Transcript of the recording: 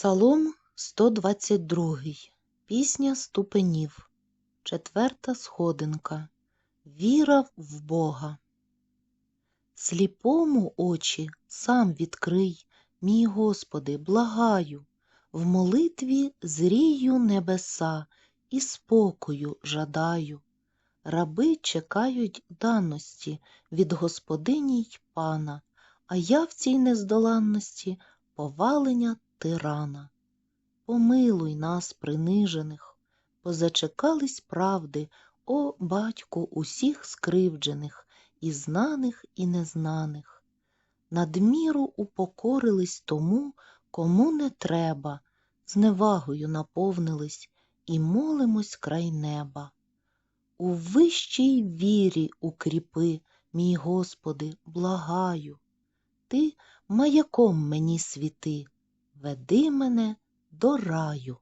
Псалом 122. Пісня ступенів. Четверта сходинка. Віра в Бога. Сліпому очі сам відкрий, мій Господи, благаю, в молитві зрію небеса і спокою жадаю. Раби чекають даності від господині й пана, а я в цій нездоланності повалення тирана. Помилуй нас, принижених, позачекались правди, о батьку усіх скривджених, і знаних, і незнаних. Надміру упокорились тому, кому не треба, зневагою наповнились і молимось край неба. У вищій вірі укріпи, мій Господи, благаю. Ти маяком мені світи, веди мене до раю.